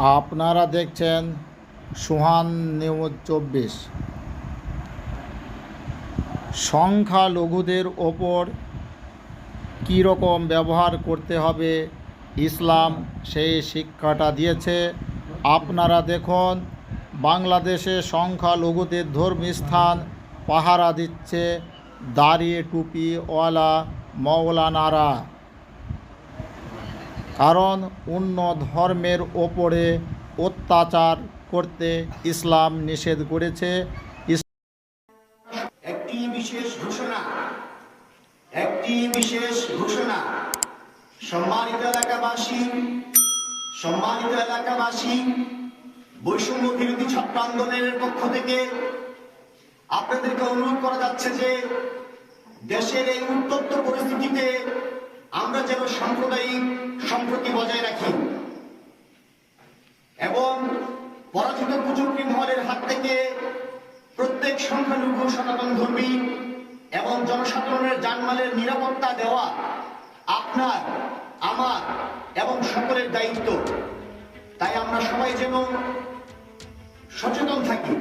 আপনারা দেখছেন সুহান নিউজ চব্বিশ। সংখ্যালঘুদের ওপর কী রকম ব্যবহার করতে হবে, ইসলাম সেই শিক্ষাটা দিয়েছে। আপনারা দেখুন, বাংলাদেশে সংখ্যালঘুদের ধর্মস্থান পাহারা দিচ্ছে দাঁড়িয়ে টুপি টুপিওয়ালা মৌলানারা কারণ অন্য ধর্মের ওপরে অত্যাচার করতে ইসলাম নিষেধ করেছে। একটি বিশেষ ঘোষণা, একটি বিশেষ ঘোষণা, সম্মানিত এলাকাবাসী সম্মানিত এলাকাবাসী, বৈষম্য বিরোধী ছাত্র আন্দোলনের পক্ষ থেকে আপনাদেরকে অনুরোধ করা যাচ্ছে যে দেশের এই উত্তপ্ত আমরা যেন সাম্প্রদায়িক সম্প্রতি বজায় রাখি। এবং পরাজিত কুচক্রী মহলের হাত থেকে প্রত্যেক সংখ্যালঘু সনাতন ধর্মী এবং জনসাধারণের জানমালের নিরাপত্তা দেওয়া আপনার, আমার এবং সকলের দায়িত্ব। তাই আমরা সবাই যেন সচেতন থাকি।